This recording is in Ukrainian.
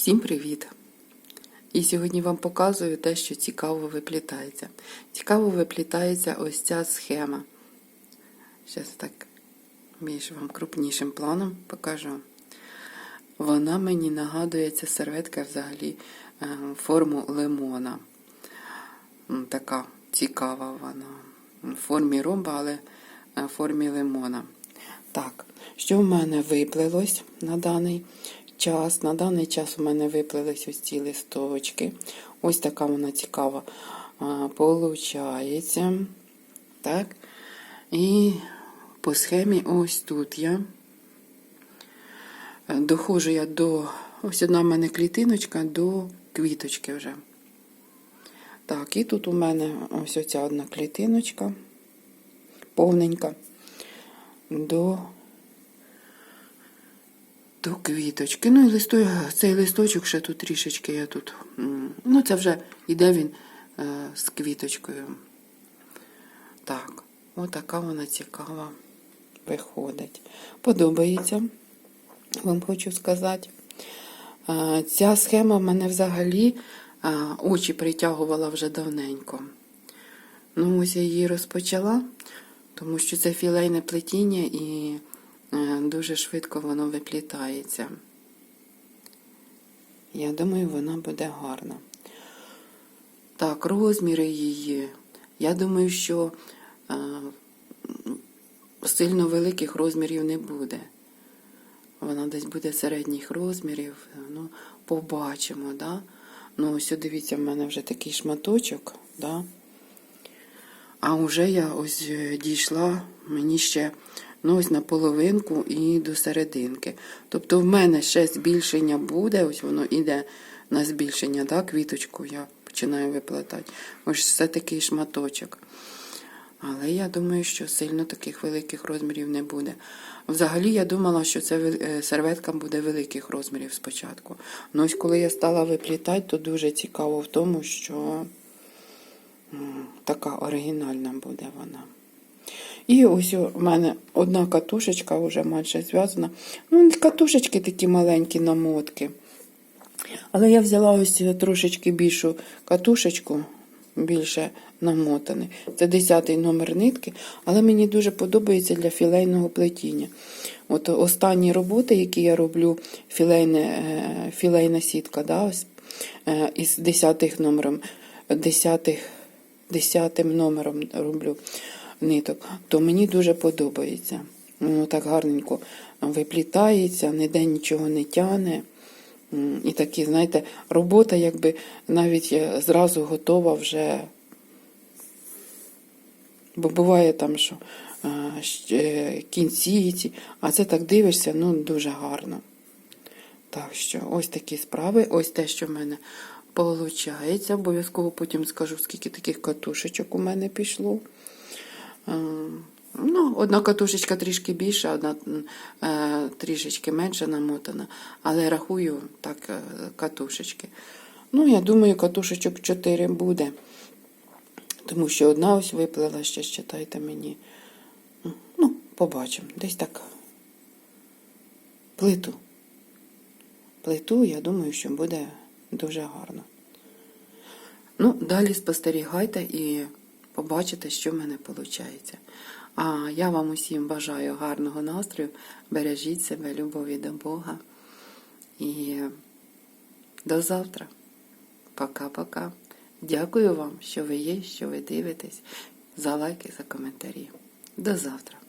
Всім привіт! І сьогодні вам показую те, що цікаво виплітається. Цікаво виплітається ось ця схема. Зараз так більш вам крупнішим планом покажу. Вона мені нагадує ця серветка взагалі е, форму лимона. Така цікава вона. В формі ромба, але е, в формі лимона. Так, що в мене виплилось на даний час? На даний час у мене виплились ось ці листочки. Ось така вона цікава получається. Так. І по схемі ось тут я. Доходжу я до. Ось одна в мене клітиночка до квіточки вже. Так, і тут у мене ось оця одна клітиночка повненька до, до квіточки. Ну і листо, цей листочок ще тут трішечки я тут. Ну, це вже йде він е, з квіточкою. Так, отака вона цікава виходить. Подобається, вам хочу сказати. Е, Ця схема в мене взагалі е, очі притягувала вже давненько. Ну, ось я її розпочала, тому що це філейне плетіння і дуже швидко воно виплітається. Я думаю, вона буде гарна. Так, розміри її. Я думаю, що е, сильно великих розмірів не буде. Вона десь буде середніх розмірів. Ну, побачимо, да? Ну, ось дивіться, в мене вже такий шматочок, да? А вже я ось е, дійшла, мені ще ну, ось на половинку і до серединки. Тобто в мене ще збільшення буде, ось воно іде на збільшення, да, квіточку я починаю виплатати. Ось це такий шматочок. Але я думаю, що сильно таких великих розмірів не буде. Взагалі, я думала, що це е, серветка буде великих розмірів спочатку. Ну ось коли я стала виплітати, то дуже цікаво в тому, що така оригінальна буде вона. І ось у мене одна катушечка вже майже зв'язана. Ну, катушечки такі маленькі намотки. Але я взяла ось трошечки більшу катушечку, більше намотаний. Це 10 номер нитки, але мені дуже подобається для філейного плетіння. От останні роботи, які я роблю, філейне, е, філейна сітка, да, ось, е, із 10 номером, 10, 10 номером роблю ниток, то мені дуже подобається. Воно так гарненько виплітається, ніде нічого не тяне. І такі, знаєте, робота якби навіть е, зразу готова вже. Бо буває там, що е, кінці, ці, а це так дивишся, ну дуже гарно. Так що ось такі справи, ось те, що в мене виходить. Обов'язково потім скажу, скільки таких катушечок у мене пішло. Е, Ну, одна катушечка трішки більша, одна е, трішечки менше намотана, але рахую так е, катушечки. Ну, я думаю, катушечок 4 буде. Тому що одна ось виплила, ще читайте мені. Ну, побачимо. Десь так. Плиту. Плиту, я думаю, що буде дуже гарно. Ну, далі спостерігайте і побачите, що в мене виходить. А я вам усім бажаю гарного настрою. Бережіть себе, любові до Бога. І до завтра. Пока-пока. Дякую вам, що ви є, що ви дивитесь, за лайки, за коментарі. До завтра.